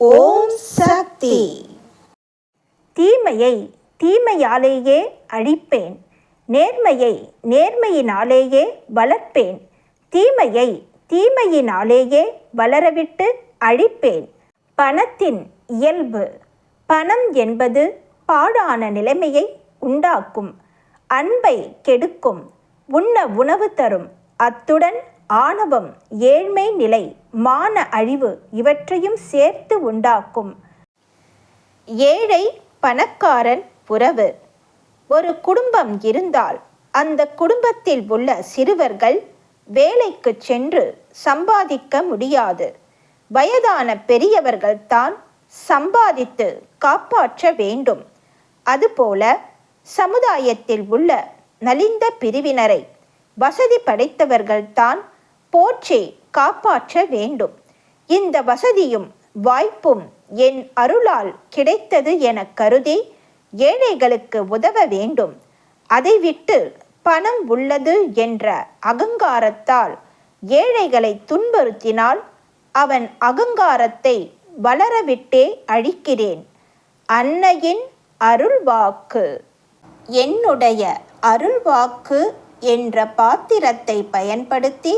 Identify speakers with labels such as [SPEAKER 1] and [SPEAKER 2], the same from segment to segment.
[SPEAKER 1] ஓம் சக்தி.
[SPEAKER 2] தீமையை தீமையாலேயே அழிப்பேன். நேர்மையை நேர்மையினாலேயே வளர்ப்பேன். தீமையை தீமையினாலேயே வளரவிட்டு அழிப்பேன். பணத்தின் இயல்பு. பணம் என்பது பாடான நிலைமையை உண்டாக்கும். அன்பை கெடுக்கும். உண்ண உணவு தரும். அத்துடன் ஆணவம் ஏழ்மை நிலை மான அழிவு இவற்றையும் சேர்த்து உண்டாக்கும். ஏழை பணக்காரன் உறவு ஒரு குடும்பம் இருந்தால் அந்த குடும்பத்தில் உள்ள சிறுவர்கள் வேலைக்கு சென்று சம்பாதிக்க முடியாது. வயதான பெரியவர்கள் தான் சம்பாதித்து காப்பாற்ற வேண்டும். அதுபோல சமுதாயத்தில் உள்ள நலிந்த பிரிவினரை வசதி படைத்தவர்கள்தான் போற்றி காப்பாற்ற வேண்டும். இந்த வசதியும் வாய்ப்பும் என் அருளால் கிடைத்தது என கருதி ஏழைகளுக்கு உதவ வேண்டும். அதை விட்டு பணம் உள்ளது என்ற அகங்காரத்தால் ஏழைகளை துன்புறுத்தினால் அவன் அகங்காரத்தை வளரவிட்டே அழிக்கிறேன். அன்னையின் அருள்வாக்கு. என்னுடைய அருள்வாக்கு என்ற பாத்திரத்தை பயன்படுத்தி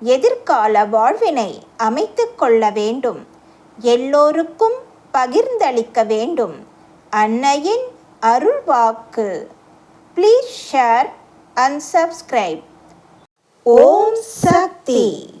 [SPEAKER 2] எதிர்கால வாழ்வினை அமைத்து கொள்ள வேண்டும். எல்லோருக்கும் பகிர்ந்தளிக்க வேண்டும். அன்னையின் அருள்வாக்கு please share and subscribe
[SPEAKER 1] Om Shakti.